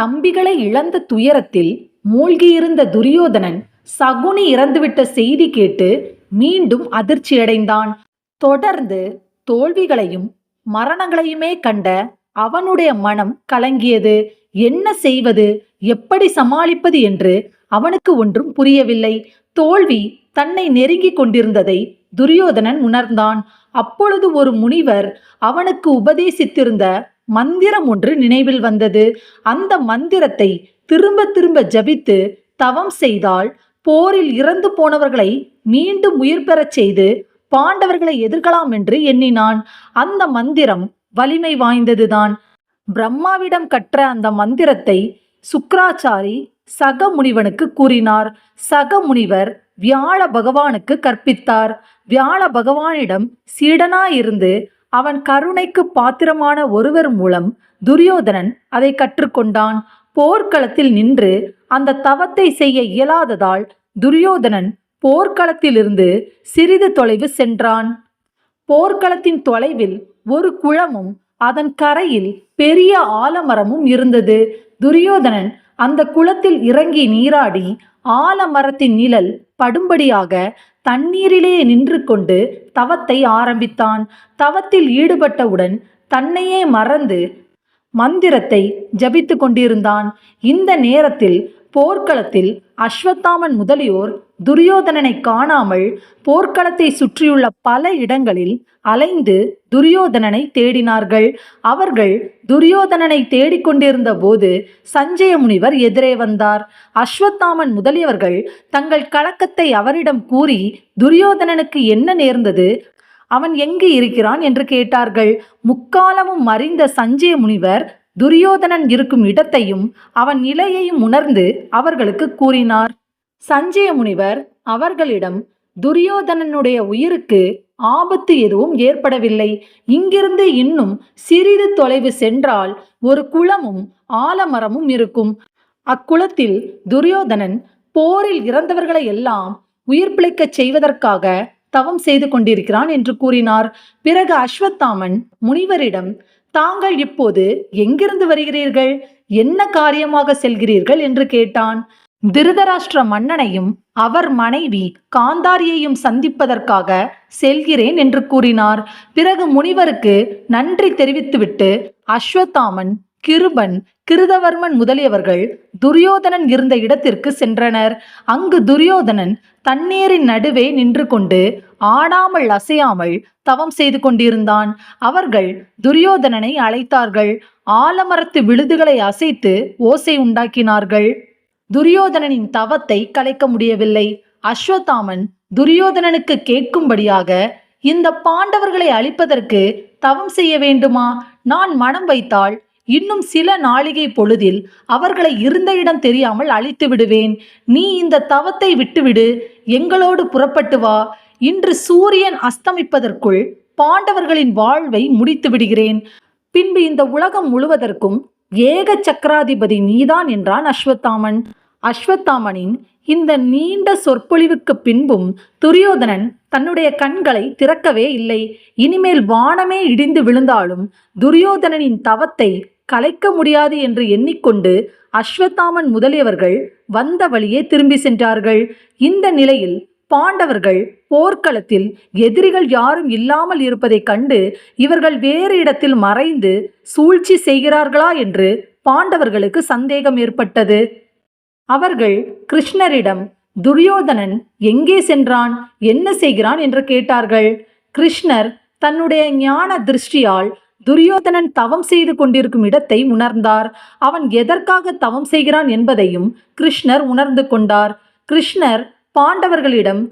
தம்பிகளை இழந்த துயரத்தில் மூழ்கியிருந்த துரியோதனன் சகுனி இறந்துவிட்ட செய்தி கேட்டு மீண்டும் அதிர்ச்சியடைந்தான். தொடர்ந்து தோல்விகளையும் மரணங்களையுமே கண்ட அவனுடைய மனம் கலங்கியது. என்ன செய்வது? எப்படி சமாளிப்பது என்று அவனுக்கு ஒன்றும் புரியவில்லை. தோல்வி தன்னை நெருங்கிக் கொண்டிருந்ததை துரியோதனன் உணர்ந்தான். அப்பொழுது ஒரு முனிவர் அவனுக்கு உபதேசித்திருந்த மந்திரம் ஒன்று நினைவில் வந்தது. அந்த மந்திரத்தை திரும்ப திரும்ப ஜபித்து தவம் செய்தால் போரில் இறந்து போனவர்களை மீண்டும் உயிர் பெறச் செய்து பாண்டவர்களை எதிர்க்கலாம் என்று எண்ணினான். அந்த மந்திரம் வலிமை வாய்ந்ததுதான். பிரம்மாவிடம் கற்ற அந்த மந்திரத்தை சுக்ராச்சாரி சக முனிவனுக்கு கூறினார். சக முனிவர் வியாழ பகவானுக்கு கற்பித்தார். வியாழ பகவானிடம் சீடனாயிருந்து அவன் கருணைக்கு பாத்திரமான ஒருவர் மூலம் துரியோதனன் அதை கற்றுக்கொண்டான். போர்க்களத்தில் நின்று அந்த தவத்தை செய்ய இயலாததால் துரியோதனன் போர்க்களத்திலிருந்து சிறிது தொலைவு சென்றான். போர்க்களத்தின் தொலைவில் ஒரு குளமும் அதன் கரையில் பெரிய ஆலமரமும் இருந்தது. துரியோதனன் அந்த குளத்தில் இறங்கி நீராடி ஆலமரத்தின் நிழல் படும்படியாக தண்ணீரிலே நின்று கொண்டு தவத்தை ஆரம்பித்தான். தவத்தில் ஈடுபட்டவுடன் தன்னையே மறந்து மந்திரத்தை ஜபித்து கொண்டிருந்தான் இந்த நேரத்தில் போர்க்களத்தில் அஸ்வத்தாமன் முதலியோர் துரியோதனனை காணாமல் போர்க்களத்தை சுற்றியுள்ள பல இடங்களில் அலைந்து துரியோதனனை தேடினார்கள். அவர்கள் துரியோதனனை தேடிக்கொண்டிருந்த போது சஞ்சய முனிவர் எதிரே வந்தார். அஸ்வத்தாமன் முதலியவர்கள் தங்கள் கலக்கத்தை அவரிடம் கூறி துரியோதனனுக்கு என்ன நேர்ந்தது? அவன் எங்கு இருக்கிறான்? என்று கேட்டார்கள். முக்காலமும் அறிந்த சஞ்சய முனிவர் துரியோதனன் இருக்கும் இடத்தையும் அவன் நிலையையும் உணர்ந்து அவர்களுக்கு கூறினார். சஞ்சய முனிவர் அவர்களிடம் துரியோதனனுடைய உயிருக்கு ஆபத்து எதுவும் ஏற்படவில்லை. இங்கிருந்து இன்னும் சிறிது தொலைவு சென்றால் ஒரு குளமும் ஆலமரமும் இருக்கும். அக்குளத்தில் துரியோதனன் போரில் இறந்தவர்களை எல்லாம் உயிர் பிழைக்கச் செய்வதற்காக தவம் செய்து கொண்டிருக்கிறான் என்று கூறினார். பிறகு அஸ்வத்தாமன் முனிவரிடம் தாங்கள் இப்போது எங்கிருந்து வருகிறீர்கள்? என்ன காரியமாக செல்கிறீர்கள்? என்று கேட்டான். திருதராஷ்டிர மன்னனையும் அவர் மனைவி காந்தாரியையும் சந்திப்பதற்காக செல்கிறேன் என்று கூறினார். பிறகு முனிவருக்கு நன்றி தெரிவித்துவிட்டு அஸ்வத்தாமன் கிருபன் கிருதவர்மன் முதலியவர்கள் துரியோதனன் இருந்த இடத்திற்கு சென்றனர். அங்கு துரியோதனன் தண்ணீரின் நடுவே நின்று கொண்டு ஆடாமல் அசையாமல் தவம் செய்து கொண்டிருந்தான். அவர்கள் துரியோதனனை அழைத்தார்கள். ஆலமரத்து விழுதுகளை அசைத்து ஓசை உண்டாக்கினார்கள். துரியோதனனின் தவத்தை கலைக்க முடியவில்லை. அஸ்வத்தாமன் துரியோதனனுக்கு கேட்கும்படியாக இந்த பாண்டவர்களை அழிப்பதற்கு தவம் செய்ய வேண்டுமா? நான் மனம் வைத்தால் இன்னும் சில நாளிகை பொழுதில் அவர்களை இருந்த இடம் தெரியாமல் அழித்து விடுவேன். நீ இந்த தவத்தை விட்டுவிடு. எங்களோடு புறப்பட்டு வா. இன்று சூரியன் அஸ்தமிப்பதற்குள் பாண்டவர்களின் வாழ்வை முடித்து விடுகிறேன். பின்பு இந்த உலகம் முழுவதற்கும் ஏக சக்கராதிபதி நீதான் என்றான் அஸ்வத்தாமன். அஸ்வத்தாமனின் இந்த நீண்ட சொற்பொழிவுக்கு பின்பும் துரியோதனன் தன்னுடைய கண்களை திறக்கவே இல்லை. இனிமேல் வானமே இடிந்து விழுந்தாலும் துரியோதனனின் தவத்தை கலைக்க முடியாது என்று எண்ணிக்கொண்டு அஸ்வத்தாமன் முதலியவர்கள் வந்த வழியே திரும்பி சென்றார்கள். இந்த நிலையில் பாண்டவர்கள் போர்க்களத்தில் எதிரிகள் யாரும் இல்லாமல் இருப்பதைக் கண்டு இவர்கள் வேறு இடத்தில் மறைந்து சூழ்ச்சி செய்கிறார்களா என்று பாண்டவர்களுக்கு சந்தேகம் ஏற்பட்டது. அவர்கள் கிருஷ்ணரிடம் துரியோதனன் எங்கே சென்றான்? என்ன செய்கிறான்? என்று கேட்டார்கள். கிருஷ்ணர் தன்னுடைய ஞான திருஷ்டியால் துரியோதனன் தவம் செய்து கொண்டிருக்கும் இடத்தை உணர்ந்தார். அவன் எதற்காக தவம் செய்கிறான் என்பதையும் கிருஷ்ணர் உணர்ந்து கொண்டார். கிருஷ்ணர் பாண்டவர்களிடம்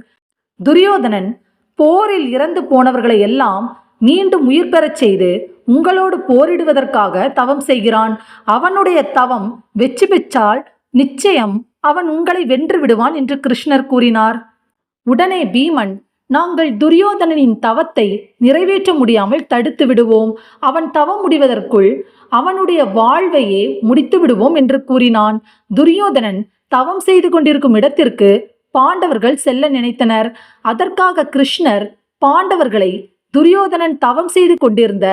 துரியோதனன் போரில் இறந்து போனவர்களை எல்லாம் மீண்டும் உயிர் பெறச் செய்து உங்களோடு போரிடுவதற்காக தவம் செய்கிறான். அவனுடைய தவம் வெற்றி பெற்றால் நிச்சயம் அவன் உங்களை வென்று விடுவான் என்று கிருஷ்ணர் கூறினார். உடனே பீமன் நாங்கள் துரியோதனனின் தவத்தை நிறைவேற்ற முடியாமல் தடுத்து விடுவோம். அவன் தவம் முடிவதற்குள் அவனுடைய வாழ்வையே முடித்து விடுவோம் என்று கூறினான். துரியோதனன் தவம் செய்து கொண்டிருக்கும் இடத்திற்கு பாண்டவர்கள் செல்ல நினைத்தனர். அதற்காக கிருஷ்ணர் பாண்டவர்களை துரியோதனன் தவம் செய்து கொண்டிருந்த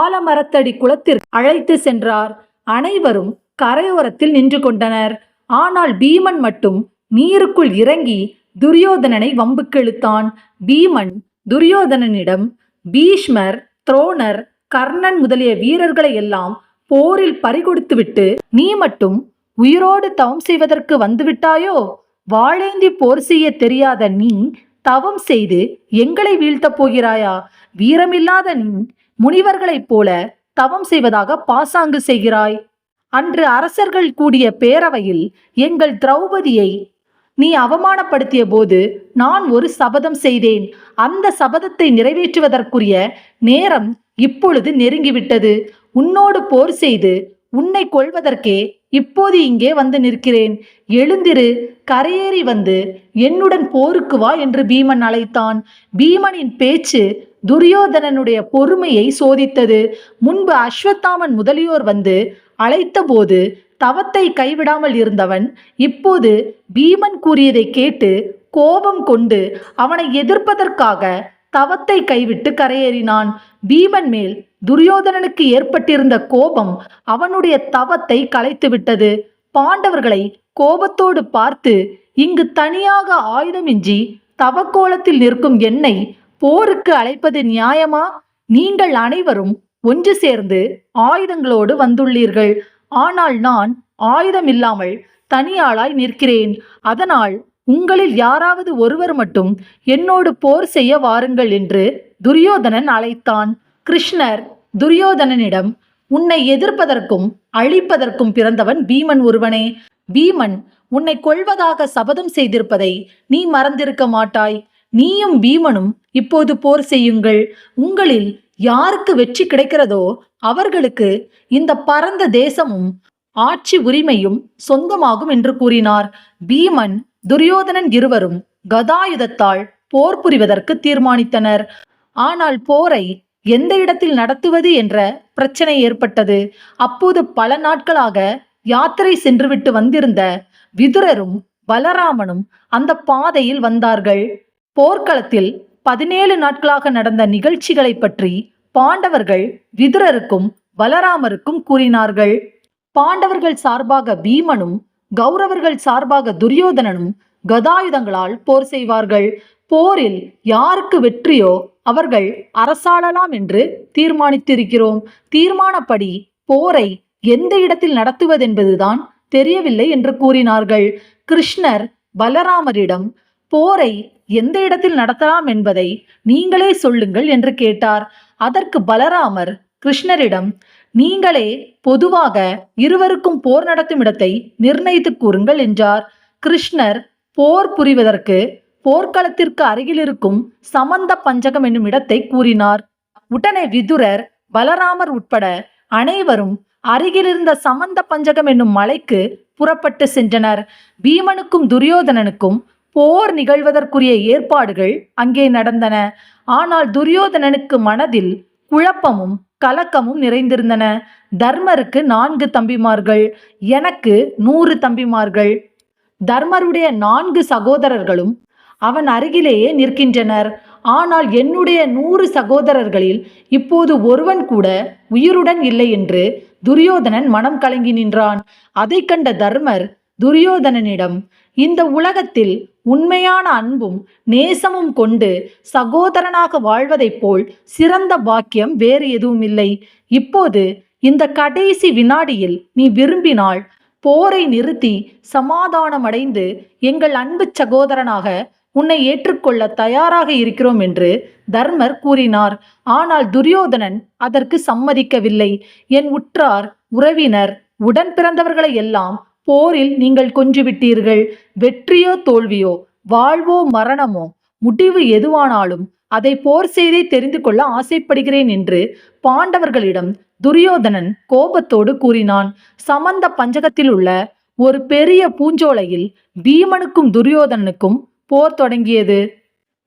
ஆலமரத்தடி குளத்திற்கு அழைத்து சென்றார். அனைவரும் கரையோரத்தில் நின்று கொண்டனர். ஆனால் பீமன் மட்டும் நீருக்குள் இறங்கி துரியோதனனை வம்புக்கிழுத்தான். பீமன் துரியோதனனிடம் பீஷ்மர் துரோணர் கர்ணன் முதலிய வீரர்களை எல்லாம் போரில் பறிகொடுத்துவிட்டு நீ மட்டும் உயிரோடு தவம் செய்வதற்கு வந்துவிட்டாயோ? வாழேந்தி போர் செய்ய தெரியாத நீ தவம் செய்து எங்களை வீழ்த்தப் போகிறாயா? வீரமில்லாத நீ முனிவர்களைப் போல தவம் செய்வதாக பாசாங்கு செய்கிறாய். அன்று அரசர்கள் கூடிய பேரவையில் எங்கள் திரௌபதியை நீ அவமானப்படுத்திய போது நான் ஒரு சபதம் செய்தேன். அந்த சபதத்தை நிறைவேற்றுவதற்குரிய நேரம் இப்பொழுது நெருங்கிவிட்டது. உன்னோடு போர் செய்து உன்னை கொள்வதற்கே இப்போது இங்கே வந்து நிற்கிறேன். எழுந்திரு கரையேறி வந்து என்னுடன் போருக்கு வா என்று பீமன் அழைத்தான். பீமனின் பேச்சு துரியோதனனுடைய பொறுமையை சோதித்தது. முன்பு அஸ்வத்தாமன் முதலியோர் வந்து அழைத்தபோது தவத்தை கைவிடாமல் இருந்தவன் இப்போது பீமன் கூறியதை கேட்டு கோபம் கொண்டு அவனை எதிர்ப்பதற்காக தவத்தை கைவிட்டு கரையேறினான். பீமன் மேல் துரியோதனனுக்கு ஏற்பட்டிருந்த கோபம் அவனுடைய தவத்தை கலைத்துவிட்டது பாண்டவர்களை கோபத்தோடு பார்த்து இங்கு தனியாக ஆயுதமின்றி தவக்கோலத்தில் நிற்கும் என்னை போருக்கு அழைப்பது நியாயமா? நீங்கள் அனைவரும் ஒன்று சேர்ந்து ஆயுதங்களோடு வந்துள்ளீர்கள். ஆனால் நான் ஆயுதம் இல்லாமல் தனியாளாய் நிற்கிறேன். அதனால் உங்களில் யாராவது ஒருவர் மட்டும் என்னோடு போர் செய்ய வாருங்கள் என்று துரியோதனன் அழைத்தான். கிருஷ்ணர் துரியோதனனிடம் உன்னை எதிர்ப்பதற்கும் அழிப்பதற்கும் பிறந்தவன் பீமன் ஒருவனே. பீமன் உன்னை கொள்வதாக சபதம் செய்திருப்பதை நீ மறந்திருக்க மாட்டாய். நீயும் பீமனும் இப்போது போர் செய்யுங்கள். உங்களில் யாருக்கு வெற்றி கிடைக்கிறதோ அவர்களுக்கு இந்த பரந்த தேசமும் ஆட்சி உரிமையும் சொந்தமாகும் என்று கூறினார். பீமன் துரியோதனன் இருவரும் கதாயுதத்தால் போர் புரிவதற்கு தீர்மானித்தனர். ஆனால் போரை எந்த இடத்தில் நடத்துவது என்ற பிரச்சனை ஏற்பட்டது. அப்போது பல நாட்களாக யாத்திரை சென்றுவிட்டு வந்திருந்த விதுரரும் பலராமனும் அந்த பாதையில் வந்தார்கள். போர்க்களத்தில் பதினேழு நாட்களாக நடந்த நிகழ்ச்சிகளை பற்றி பாண்டவர்கள் விதுரருக்கும் பலராமருக்கும் கூறினார்கள். பாண்டவர்கள் சார்பாக பீமனும் கௌரவர்கள் சார்பாக துரியோதனனும் கதாயுதங்களால் போர் செய்வார்கள். போரில் யாருக்கு வெற்றியோ அவர்கள் அரசாளலாம் என்று தீர்மானித்திருக்கிறோம். தீர்மானப்படி போரை எந்த இடத்தில் நடத்துவதென்பதுதான் தெரியவில்லை என்று கூறினார்கள். கிருஷ்ணர் பலராமரிடம் போரை எந்த இடத்தில் நடத்தலாம் என்பதை நீங்களே சொல்லுங்கள் என்று கேட்டார். அதற்கு பலராமர் கிருஷ்ணரிடம் நீங்களே பொதுவாக இருவருக்கும் போர் நடத்தும் இடத்தை நிர்ணயித்து கூறுங்கள் என்றார். கிருஷ்ணர் போர் புரிவதற்கு போர்க்களத்திற்கு அருகில் இருக்கும் சமந்த பஞ்சகம் என்னும் இடத்தை கூறினார். உடனே விதுரர் பலராமர் உட்பட அனைவரும் அருகிலிருந்த சமந்த பஞ்சகம் என்னும் மலைக்கு புறப்பட்டு சென்றனர். பீமனுக்கும் துரியோதனனுக்கும் போர் நிகழ்வதற்குரிய ஏற்பாடுகள் அங்கே நடந்தன. ஆனால் துரியோதனனுக்கு மனதில் குழப்பமும் கலக்கமும் நிறைந்திருந்தன. தர்மருக்கு நான்கு தம்பிமார்கள் எனக்கு நூறு தம்பிமார்கள். தர்மருடைய நான்கு சகோதரர்களும் அவன் அருகிலேயே நிற்கின்றனர். ஆனால் என்னுடைய நூறு சகோதரர்களில் இப்போது ஒருவன் கூட உயிருடன் இல்லை என்று துரியோதனன் மனம் கலங்கி நின்றான். அதைக் கண்ட தர்மர் துரியோதனனிடம் இந்த உலகத்தில் உண்மையான அன்பும் நேசமும் கொண்டு சகோதரனாக வாழ்வதைப் போல் சிறந்த பாக்கியம் வேறு எதுவும் இல்லை இப்போது இந்த கடைசி வினாடியில் நீ விரும்பினால் போரை நிறுத்தி சமாதானமடைந்து எங்கள் அன்பு சகோதரனாக உன்னை ஏற்றுக்கொள்ள தயாராக இருக்கிறோம் என்று தர்மர் கூறினார். ஆனால் துரியோதனன் அதற்கு சம்மதிக்கவில்லை. என் உற்றார் உறவினர் உடன் பிறந்தவர்களை எல்லாம் போரில் நீங்கள் கொஞ்சிவிட்டீர்கள். வெற்றியோ தோல்வியோ? வாழ்வோ மரணமோ? முடிவு எதுவானாலும் அதை போர் செய்தே தெரிந்து கொள்ள ஆசைப்படுகிறேன் என்று பாண்டவர்களிடம் துரியோதனன் கோபத்தோடு கூறினான். சமந்த பஞ்சகத்தில் உள்ள ஒரு பெரிய பூஞ்சோலையில் பீமனுக்கும் துரியோதனனுக்கும் போர் தொடங்கியது.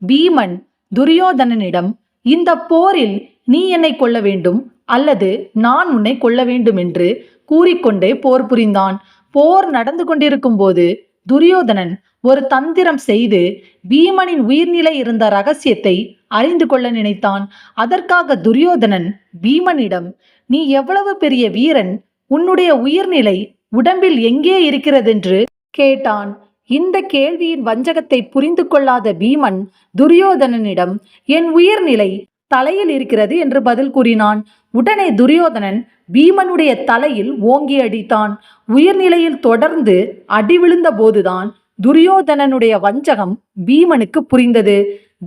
பீமன் துரியோதனனிடம் இந்த போரில் நீ என்னை கொல்ல வேண்டும் அல்லது நான் உன்னை கொல்ல வேண்டும் என்று கூறிக்கொண்டே போர் புரிந்தான். போர் நடந்து கொண்டிருக்கும் போது துரியோதனன் ஒரு தந்திரம் செய்து பீமனின் உயிர்நிலை இருந்த ரகசியத்தை அறிந்து கொள்ள நினைத்தான். அதற்காக துரியோதனன் பீமனிடம் நீ எவ்வளவு பெரிய வீரன்? உன்னுடைய உயிர்நிலை உடம்பில் எங்கே இருக்கிறதென்று கேட்டான். இந்த கேள்வியின் வஞ்சகத்தை புரிந்து கொள்ளாத பீமன் துரியோதனனிடம் என் உயிர்நிலை தலையில் இருக்கிறது என்று பதில் கூறினான். உடனே துரியோதனன் பீமனுடைய தலையில் ஓங்கி அடித்தான். உயிர்நிலையில் தொடர்ந்து அடி விழுந்த போதுதான் துரியோதனனுடைய வஞ்சகம் பீமனுக்கு புரிந்தது.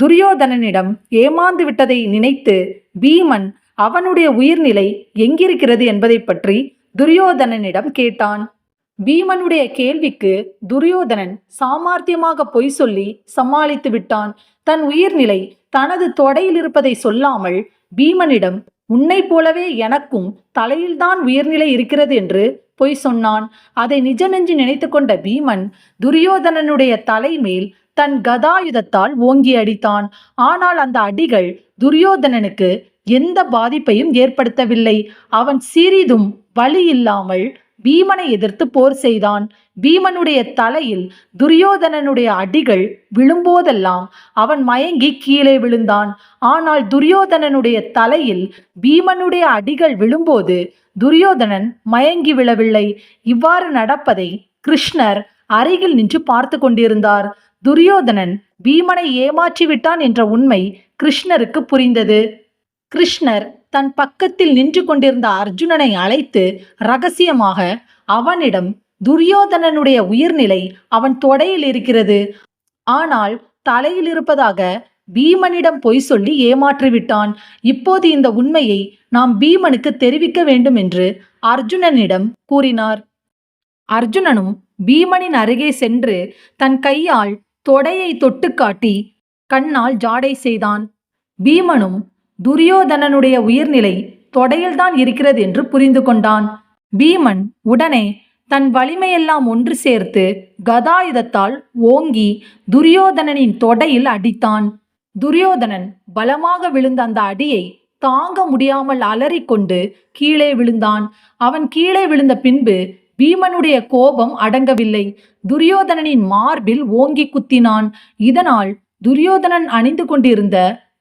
துரியோதனனிடம் ஏமாந்து விட்டதை நினைத்து பீமன் அவனுடைய உயிர்நிலை எங்கிருக்கிறது என்பதை பற்றி துரியோதனனிடம் கேட்டான். பீமனுடைய கேள்விக்கு துரியோதனன் சாமார்த்தியமாக பொய் சொல்லி சமாளித்து விட்டான். தன் உயிர்நிலை தனது தொடையில் இருப்பதை சொல்லாமல் பீமனிடம் உன்னை போலவே எனக்கும் தலையில்தான் உயர்நிலை இருக்கிறது என்று பொய் சொன்னான். அதை நிஜ நெஞ்சு நினைத்து கொண்ட பீமன் துரியோதனனுடைய தலைமேல் தன் கதாயுதத்தால் ஓங்கி அடித்தான். ஆனால் அந்த அடிகள் துரியோதனனுக்கு எந்த பாதிப்பையும் ஏற்படுத்தவில்லை. அவன் சிறிதும் வழி இல்லாமல் பீமனை எதிர்த்து போர் செய்தான். பீமனுடைய தலையில் துரியோதனனுடைய அடிகள் விழும்போதெல்லாம் அவன் மயங்கி கீழே விழுந்தான். ஆனால் துரியோதனனுடைய தலையில் பீமனுடைய அடிகள் விழும்போது துரியோதனன் மயங்கி விழவில்லை. இவ்வாறு நடப்பதை கிருஷ்ணர் அருகில் நின்று பார்த்து கொண்டிருந்தார். துரியோதனன் பீமனை ஏமாற்றி விட்டான் என்ற உண்மை கிருஷ்ணருக்கு புரிந்தது. கிருஷ்ணர் தன் பக்கத்தில் நின்று கொண்டிருந்த அர்ஜுனனை அழைத்து ரகசியமாக அவனிடம் துரியோதனனுடைய உயிர்நிலை அவன் தொடையில் இருக்கிறது. ஆனால் தலையில் இருப்பதாக பீமனிடம் பொய் சொல்லி ஏமாற்றிவிட்டான் இப்போது இந்த உண்மையை நாம் பீமனுக்கு தெரிவிக்க வேண்டும் என்று அர்ஜுனனிடம் கூறினார். அர்ஜுனனும் பீமனின் அருகே சென்று தன் கையால் தொடையை தொட்டு காட்டி கண்ணால் ஜாடை செய்தான். பீமனும் துரியோதனனுடைய உயிர்நிலை தொடையில்தான் இருக்கிறது என்று புரிந்து கொண்டான். பீமன் உடனே தன் வலிமையெல்லாம் ஒன்று சேர்த்து கதாயுதத்தால் ஓங்கி துரியோதனனின் தொடையில் அடித்தான். துரியோதனன் பலமாக விழுந்த அந்த அடியை தாங்க முடியாமல் அலறிக்கொண்டு கீழே விழுந்தான். அவன் கீழே விழுந்த பின்பு பீமனுடைய கோபம் அடங்கவில்லை. துரியோதனனின் மார்பில் ஓங்கி குத்தினான். இதனால் துரியோதனன் அணிந்து கொண்டிருந்த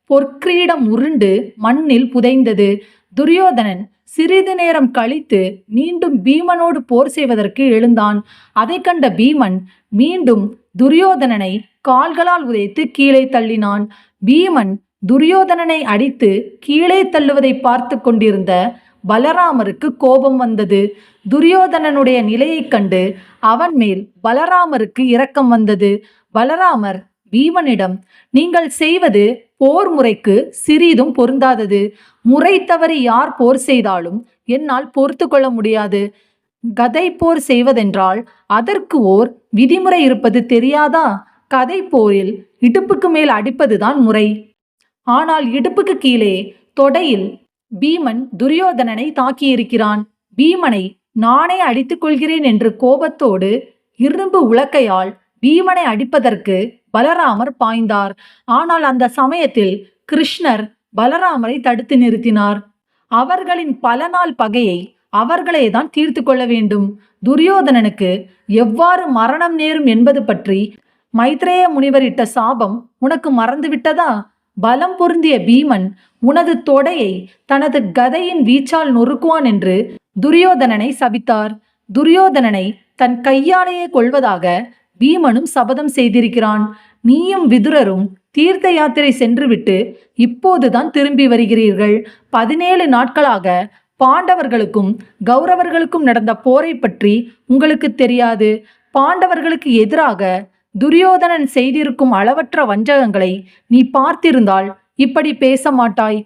பொற்கிரீடம் உருண்டு மண்ணில் புதைந்தது. துரியோதனன் சிறிது நேரம் கழித்து மீண்டும் பீமனோடு போர் செய்வதற்கு எழுந்தான். அதை கண்ட பீமன் மீண்டும் துரியோதனனை கால்களால் உதைத்து கீழே தள்ளினான். பீமன் துரியோதனனை அடித்து கீழே தள்ளுவதை பார்த்து கொண்டிருந்த பலராமருக்கு கோபம் வந்தது. துரியோதனனுடைய நிலையைக் கண்டு அவன் மேல் பலராமருக்கு இரக்கம் வந்தது. பலராமர் பீமனிடம் நீங்கள் செய்வது போர் முறைக்கு சிறிதும் பொருந்தாதது. முறை தவறி யார் போர் செய்தாலும் என்னால் பொறுத்து கொள்ள முடியாது. கதை போர் செய்வதென்றால் அதற்கு ஓர் விதிமுறை இருப்பது தெரியாதா? கதை போரில் இடுப்புக்கு மேல் அடிப்பதுதான் முறை. ஆனால் இடுப்புக்கு கீழே தொடையில் பீமன் துரியோதனனை தாக்கியிருக்கிறான். பீமனை நானே அடித்துக் கொள்கிறேன் என்று கோபத்தோடு இரும்பு உலக்கையால் பீமனை அடிப்பதற்கு பலராமர் பாய்ந்தார். ஆனால் அந்த சமயத்தில் கிருஷ்ணர் பலராமரை தடுத்து நிறுத்தினார். அவர்களின் பல நாள் பகையை அவர்களே தான் தீர்த்து கொள்ள வேண்டும். துரியோதனனுக்கு எவ்வாறு மரணம் நேரும் என்பது பற்றி மைத்ரேய முனிவர் இட்ட சாபம் உனக்கு மறந்துவிட்டதா? பலம் பொருந்திய பீமன் உனது தொடையை தனது கதையின் வீச்சால் நொறுக்குவான் என்று துரியோதனனை சபித்தார். துரியோதனனை தன் கையாலேயே கொள்வதாக பீமனும் சபதம் செய்திருக்கிறான். நீயும் விதுரரும் தீர்த்த யாத்திரை சென்றுவிட்டு இப்போதுதான் திரும்பி வருகிறீர்கள். பதினேழு நாட்களாக பாண்டவர்களுக்கும் கௌரவர்களுக்கும் நடந்த போரை பற்றி உங்களுக்கு தெரியாது. பாண்டவர்களுக்கு எதிராக துரியோதனன் செய்திருக்கும் அளவற்ற வஞ்சகங்களை நீ பார்த்திருந்தால் இப்படி பேச மாட்டாய்.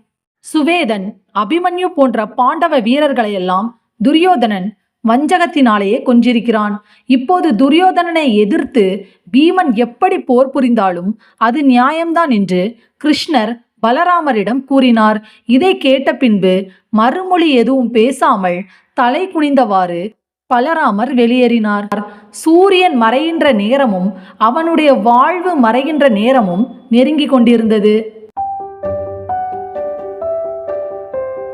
சுவேதன் அபிமன்யு போன்ற பாண்டவ வீரர்களையெல்லாம் துரியோதனன் வஞ்சகத்தினாலேயே கொன்றிருக்கிறான். இப்போது துரியோதனனை எதிர்த்து பீமன் எப்படி போர் புரிந்தாலும் அது நியாயம்தான் என்று கிருஷ்ணர் பலராமரிடம் கூறினார். இதை கேட்ட பின்பு மறுமொழி எதுவும் பேசாமல் தலை குனிந்தவாறு பலராமர் வெளியேறினார். சூரியன் மறைகின்ற நேரமும் அவனுடைய வாழ்வு மறைகின்ற நேரமும் நெருங்கி கொண்டிருந்தது.